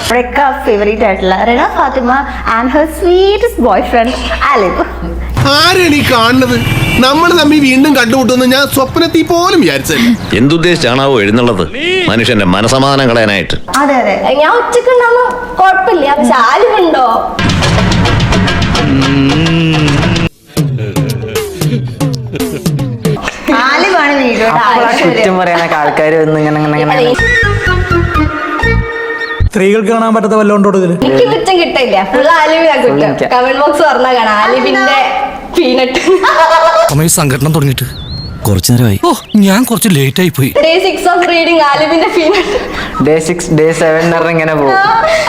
അവരൊക്കെ ഫേവറേറ്റ് ആയിട്ടുള്ള Rena Fathima and her sweetest boyfriend Aalib ആരാണ് ഈ കാണുന്നത്? നമ്മൾ തമ്മിൽ വീണ്ടും കണ്ടുമുട്ടുമെന്ന് ഞാൻ സ്വപ്നത്തിൽ പോലും വിചാരിച്ചല്ല എന്തുദ്ദേശിച്ചാണാവോ എഴുന്നള്ളത്? മനുഷ്യന്റെ മനസമാധാനം കളയാനായിട്ട്. അതെ അതെ. ഞാൻ ഒറ്റയ്ക്ക് ഉണ്ടാവുമ്പോ കുഴപ്പമില്ല പക്ഷെ ആലുമുണ്ടോ ആലിബാണ് കുറ്റം പറയാനൊക്കെ ആൾക്കാർ വന്ന് ഇങ്ങനെ ഇങ്ങനെ ഇങ്ങനെ സ്ത്രീകൾക്ക് കാണാൻ പറ്റാത്ത വല്ലോണ്ട് ഉണ്ടോ ഇതിൽ? എനിക്ക് കുറ്റം കിട്ടില്ല. ഫുൾ ആലിബിനാ കുറ്റം. കമന്റ് ബോക്സ് പറഞ്ഞാ കാണാം. പീനട്ട് സമയം സംഘടന തുടങ്ങിയിട്ട് കുറച്ചു നേരമായി. ഓ ഞാൻ കുറച്ച് ലേറ്റ് ആയി പോയി. Day six of reading ആലിബിന്റെ peanut day six day seven ഇങ്ങനെ പോകും.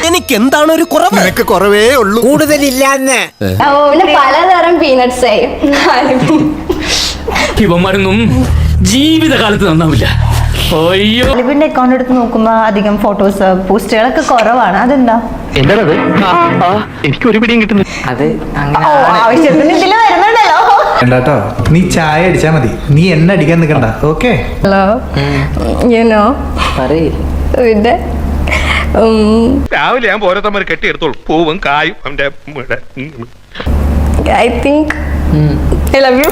എനിക്ക് എന്താണ് ഒരു കുറവ്? നിനക്ക് കുറവേ ഉള്ളൂ. കൂടുതലില്ലാന്ന്. പിന്നെ പലതരം പീനട്സ് ആയി. ആലിബിൻ ഇവന്മാരൊന്നും ജീവിതകാലത്ത് നന്നാവില്ല. അയ്യോ. ആലിബിന്റെ അക്കൗണ്ട് എടുത്ത് നോക്കുമ്പോ അധികം ഫോട്ടോസ് പോസ്റ്റുകളൊക്കെ കുറവാണ്. അതെന്താ? എനിക്ക് ഒരു പിടിയും കിട്ടുന്നു അത് അങ്ങനെ ഓ ആവശ്യത്തിന് ഇതിൽ വരുന്നുണ്ടല്ലോ. വേണ്ടാട്ടോ. നീ ചായ അടിച്ചാ മതി. നീ എന്നെ അടിക്കാൻ നിൽക്കണ്ട ഓക്കെ ഹലോ ഞാനോ പിന്നെ രാവിലെ ഞാൻ ഓരോരുത്തന്മാർ കെട്ടിയെടുത്തോളൂ പൂവും കായും അവന്റെ തിങ്ക് ഐ ലവ് യു.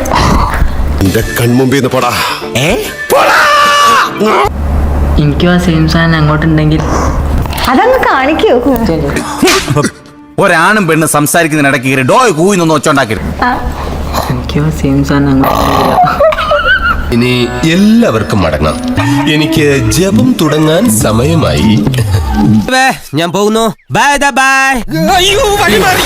എന്റെ കൺമുമ്പിൽ നിന്ന് പോടാ! എനിക്കും ആ സെയിം സാധനം അങ്ങോട്ടുണ്ടെങ്കിൽ. അതങ്ങ് കാണിക്കൂ. ഒരാണും പെണ്ണും സംസാരിക്കുന്നതിനിടയ്ക്ക് കയറി ഡോയ് കൂയിന്നൊന്നും ഒച്ചുണ്ടാക്കരുത് എനിക്കും ആ സെയിം സാധനം അങ്ങോട്ടുണ്ടെങ്കിൽ. ഇനി എല്ലാവർക്കും മടങ്ങാം. എനിക്ക് ജപം തുടങ്ങാൻ സമയമായി. ഞാൻ പോകുന്നു. ബൈ ബൈ അയ്യോ വഴി മാറി.